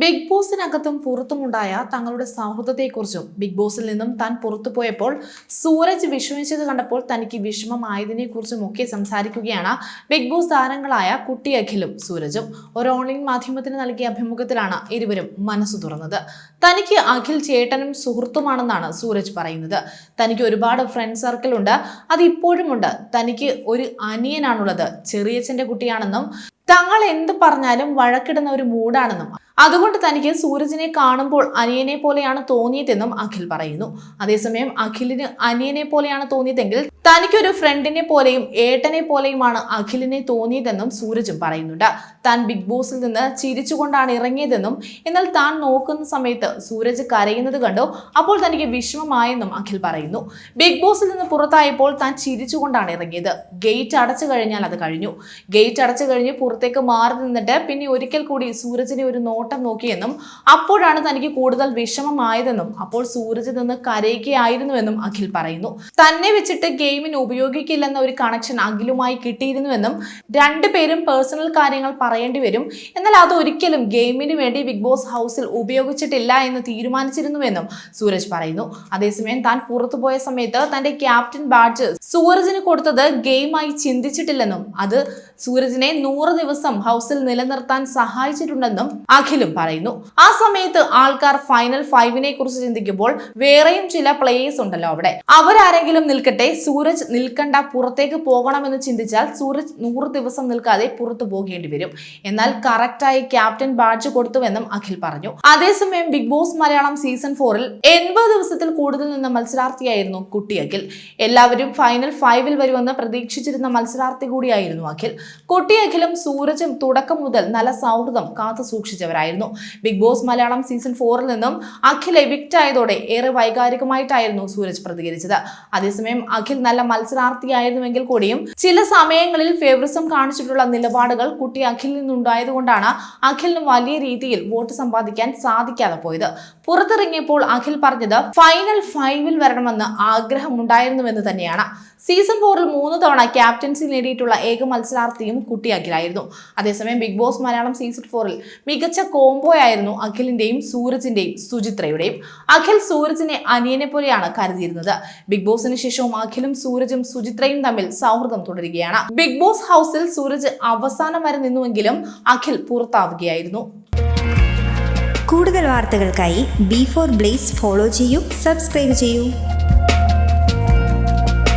Big ബോസിനകത്തും പുറത്തുമുണ്ടായ തങ്ങളുടെ സൗഹൃദത്തെക്കുറിച്ചും big ബോസിൽ നിന്നും താൻ പുറത്തു പോയപ്പോൾ സൂരജ് വിഷമിച്ചത് കണ്ടപ്പോൾ തനിക്ക് വിഷമമായതിനെക്കുറിച്ചും ഒക്കെ സംസാരിക്കുകയാണ് ബിഗ് ബോസ് താരങ്ങളായ കുട്ടി അഖിലും സൂരജും. ഒരു ഓൺലൈൻ മാധ്യമത്തിന് നൽകിയ അഭിമുഖത്തിലാണ് ഇരുവരും മനസ്സ് തുറന്നത്. തനിക്ക് അഖിൽ ചേട്ടനും സുഹൃത്തുമാണെന്നാണ് സൂരജ് പറയുന്നത്. തനിക്ക് ഒരുപാട് ഫ്രണ്ട് സർക്കിൾ ഉണ്ട്. അത് ഇപ്പോഴുമുണ്ട് തനിക്ക് ഒരു അനിയനാണുള്ളത്. ചെറിയച്ഛന്റെ കുട്ടിയാണെന്നും തങ്ങൾ എന്ത് പറഞ്ഞാലും വഴക്കിടുന്ന ഒരു മൂഡാണെന്നും അതുകൊണ്ട് തനിക്ക് സൂരജിനെ കാണുമ്പോൾ അനിയനെ പോലെയാണ് തോന്നിയതെന്നും അഖിൽ പറയുന്നു. അതേസമയം അഖിലിന് അനിയനെ പോലെയാണ് തോന്നിയതെങ്കിൽ തനിക്കൊരു ഫ്രണ്ടിനെ പോലെയും ഏട്ടനെ പോലെയുമാണ് അഖിലിനെ തോന്നിയതെന്നും സൂരജും പറയുന്നുണ്ട്. താൻ ബിഗ് ബോസിൽ നിന്ന് ചിരിച്ചുകൊണ്ടാണ് ഇറങ്ങിയതെന്നും എന്നാൽ താൻ നോക്കുന്ന സമയത്ത് സൂരജ് കരയുന്നത് കണ്ടോ. അപ്പോൾ തനിക്ക് വിഷമമായെന്നും അഖിൽ പറയുന്നു. ബിഗ് ബോസിൽ നിന്ന് പുറത്തായപ്പോൾ താൻ ചിരിച്ചുകൊണ്ടാണ് ഇറങ്ങിയത്. ഗേറ്റ് അടച്ചു കഴിഞ്ഞാൽ അത് കഴിഞ്ഞു. ഗേറ്റ് അടച്ചു കഴിഞ്ഞ് പുറത്തേക്ക് മാറി നിന്നിട്ട് പിന്നെ ഒരിക്കൽ കൂടി സൂരജിനെ ഒരു നോക്കിയെന്നും അപ്പോഴാണ് തനിക്ക് കൂടുതൽ വിഷമമായതെന്നും അപ്പോൾ സൂരജ് നിന്ന് കരയുകയായിരുന്നുവെന്നും അഖിൽ പറയുന്നു. തന്നെ വെച്ചിട്ട് ഗെയിമിന് ഉപയോഗിക്കില്ലെന്ന ഒരു കണക്ഷൻ അഖിലുമായി കിട്ടിയിരുന്നുവെന്നും രണ്ടുപേരും പേഴ്സണൽ കാര്യങ്ങൾ പറയേണ്ടി വരും. എന്നാൽ അത് ഒരിക്കലും ഗെയിമിന് വേണ്ടി ബിഗ് ബോസ് ഹൗസിൽ ഉപയോഗിച്ചിട്ടില്ല എന്ന് തീരുമാനിച്ചിരുന്നുവെന്നും സൂരജ് പറയുന്നു. അതേസമയം താൻ പുറത്തുപോയ സമയത്ത് തന്റെ ക്യാപ്റ്റൻ ബാഡ്ജ് സൂരജിന് കൊടുത്തത് ഗെയിമായി ചിന്തിച്ചിട്ടില്ലെന്നും അത് സൂരജിനെ നൂറ് ദിവസം ഹൗസിൽ നിലനിർത്താൻ സഹായിച്ചിട്ടുണ്ടെന്നും അഖിലും പറയുന്നു. ആ സമയത്ത് ആൾക്കാർ ഫൈനൽ ഫൈവിനെ കുറിച്ച് ചിന്തിക്കുമ്പോൾ വേറെയും ചില പ്ലേയേഴ്സ് ഉണ്ടല്ലോ അവിടെ. അവരാരെങ്കിലും നിൽക്കട്ടെ സൂരജ് നിൽക്കണ്ട പുറത്തേക്ക് പോകണമെന്ന് ചിന്തിച്ചാൽ സൂരജ് നൂറ് ദിവസം നിൽക്കാതെ പുറത്തു പോകേണ്ടി വരും. എന്നാൽ കറക്റ്റായി ക്യാപ്റ്റൻ ബാഡ്ജ് കൊടുത്തുവെന്നും അഖിൽ പറഞ്ഞു. അതേസമയം ബിഗ് ബോസ് മലയാളം സീസൺ ഫോറിൽ എൺപത് ദിവസത്തിൽ കൂടുതൽ നിന്ന മത്സരാർത്ഥിയായിരുന്നു കുട്ടി അഖിൽ. എല്ലാവരും ഫൈനൽ ഫൈവിൽ വരുമെന്ന് പ്രതീക്ഷിച്ചിരുന്ന മത്സരാർത്ഥി കൂടിയായിരുന്നു അഖിൽ. കുട്ടി അഖിലും സൂരജും തുടക്കം മുതൽ നല്ല സൗഹൃദം കാത്തു സൂക്ഷിച്ചവരായിരുന്നു. ബിഗ് ബോസ് മലയാളം സീസൺ ഫോറിൽ നിന്നും അഖിൽ എവിക്റ്റ് ആയതോടെ ഏറെ വൈകാരികമായിട്ടായിരുന്നു സൂരജ് പ്രതികരിച്ചത്. അതേസമയം അഖിൽ നല്ല മത്സരാർത്ഥിയായിരുന്നുവെങ്കിൽ കൂടിയും ചില സമയങ്ങളിൽ ഫേവറിസം കാണിച്ചിട്ടുള്ള നിലപാടുകൾ കുട്ടി അഖിലിൽ നിന്നുണ്ടായതുകൊണ്ടാണ് അഖിലിന് വലിയ രീതിയിൽ വോട്ട് സമ്പാദിക്കാൻ സാധിക്കാതെ പോയത്. പുറത്തിറങ്ങിയപ്പോൾ അഖിൽ പറഞ്ഞത് ഫൈനൽ ഫൈവിൽ വരണമെന്ന് ആഗ്രഹമുണ്ടായിരുന്നുവെന്ന് തന്നെയാണ്. സീസൺ ഫോറിൽ മൂന്ന് തവണ ക്യാപ്റ്റൻസി നേടിയിട്ടുള്ള ഏക മത്സരാർത്ഥിയും കുട്ടി അഖിലായിരുന്നു അതേസമയം ബിഗ് ബോസ് മലയാളം സീസൺ ഫോറിൽ മികച്ച കോംബോയായിരുന്നു അഖിലിന്റെയും സൂരജിന്റെയും സുചിത്രയുടെയും. അഖിൽ സൂരജിനെ അനിയനെ പോലെയാണ് കരുതിയിരുന്നത്. ബിഗ് ബോസിന് ശേഷവും അഖിലും സൂരജും സുചിത്രയും തമ്മിൽ സൗഹൃദം തുടരുകയാണ്. ബിഗ് ബോസ് ഹൗസിൽ സൂരജ് അവസാനം വരെ നിന്നുവെങ്കിലും അഖിൽ പുറത്താവുകയായിരുന്നു. കൂടുതൽ വാർത്തകൾക്കായി ബി ഫോർ ബ്ലേസ് ഫോളോ ചെയ്യൂ സബ്സ്ക്രൈബ് ചെയ്യൂ.